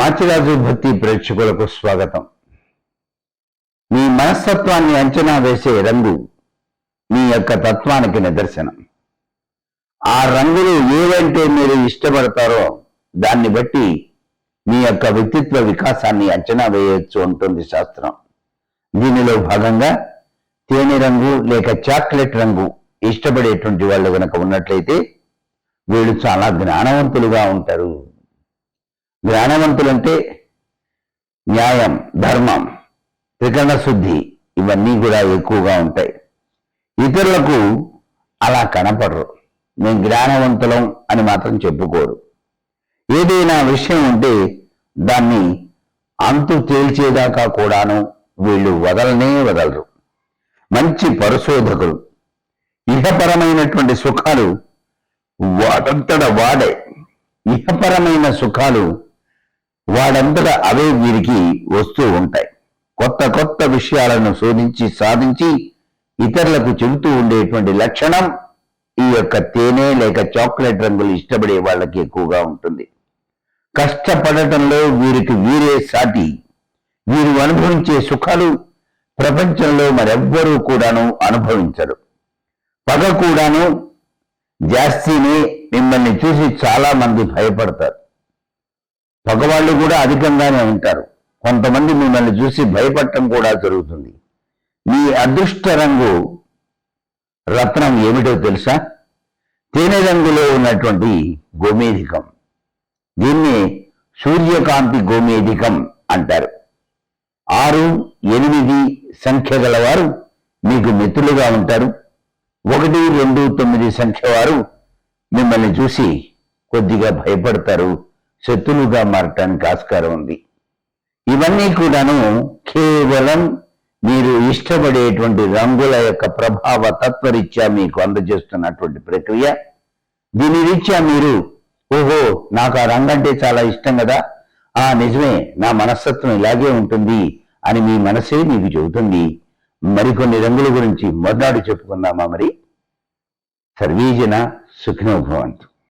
మాచిరాజు భక్తి ప్రేక్షకులకు స్వాగతం. మీ మనస్తత్వాన్ని అంచనా వేసే రంగు మీ యొక్క తత్వానికి నిదర్శనం. ఆ రంగులు ఏవంటే మీరు ఇష్టపడతారో దాన్ని బట్టి మీ యొక్క వ్యక్తిత్వ వికాసాన్ని అంచనా వేయొచ్చు ఉంటుంది శాస్త్రం. దీనిలో భాగంగా తేనె రంగు లేక చాక్లెట్ రంగు ఇష్టపడేటువంటి వాళ్ళు కనుక ఉన్నట్లయితే వీళ్ళు చాలా జ్ఞానవంతులుగా ఉంటారు. జ్ఞానవంతులంటే న్యాయం ధర్మం త్రికరణ శుద్ధి ఇవన్నీ కూడా ఎక్కువగా ఉంటాయి. ఇతరులకు అలా కనపడరు. మేము జ్ఞానవంతులం అని మాత్రం చెప్పుకోరు. ఏదైనా విషయం ఉంటే దాన్ని అంతు తేల్చేదాకా కూడాను వీళ్ళు వదలనే వదలరు. మంచి పరిశోధకులు ఇహపరమైనటువంటి సుఖాలు వాటంతట వాడే. ఇహపరమైన సుఖాలు వాడంతట అవే వీరికి వస్తూ ఉంటాయి. కొత్త కొత్త విషయాలను శోధించి సాధించి ఇతరులకు చెబుతూ ఉండేటువంటి లక్షణం ఈ యొక్క తేనె లేక చాక్లెట్ రంగులు ఇష్టపడే వాళ్ళకి ఎక్కువగా ఉంటుంది. కష్టపడటంలో వీరికి వీరే సాటి. వీరు అనుభవించే సుఖాలు ప్రపంచంలో మరెవ్వరూ కూడాను అనుభవించరు. పగ కూడాను జాస్తినే మిమ్మల్ని చూసి చాలా మంది భయపడతారు. పగవాళ్ళు కూడా అధికంగానే ఉంటారు. కొంతమంది మిమ్మల్ని చూసి భయపడటం కూడా జరుగుతుంది. మీ అదృష్ట రంగు రత్నం ఏమిటో తెలుసా? తేనె రంగులో ఉన్నటువంటి గోమేధికం. దీన్ని సూర్యకాంతి గోమేధికం అంటారు. ఆరు ఎనిమిది సంఖ్య గలవారు మీకు మిత్రులుగా ఉంటారు. ఒకటి రెండు తొమ్మిది సంఖ్య వారు మిమ్మల్ని చూసి కొద్దిగా భయపడతారు. శత్రువుగా మారటానికి ఆస్కారం ఉంది. ఇవన్నీ కూడాను కేవలం మీరు ఇష్టపడేటువంటి రంగుల యొక్క ప్రభావ తత్వరీత్యా మీకు అందజేస్తున్నటువంటి ప్రక్రియ. దీని రీత్యా మీరు ఓహో నాకు ఆ రంగు అంటే చాలా ఇష్టం కదా. ఆ నిజమే నా మనస్తత్వం ఇలాగే ఉంటుంది అని మీ మనసే మీకు చెబుతుంది. మరికొన్ని రంగుల గురించి మొదనాడు చెప్పుకుందామా మరి? సర్వీజన సుఖినోభవంతు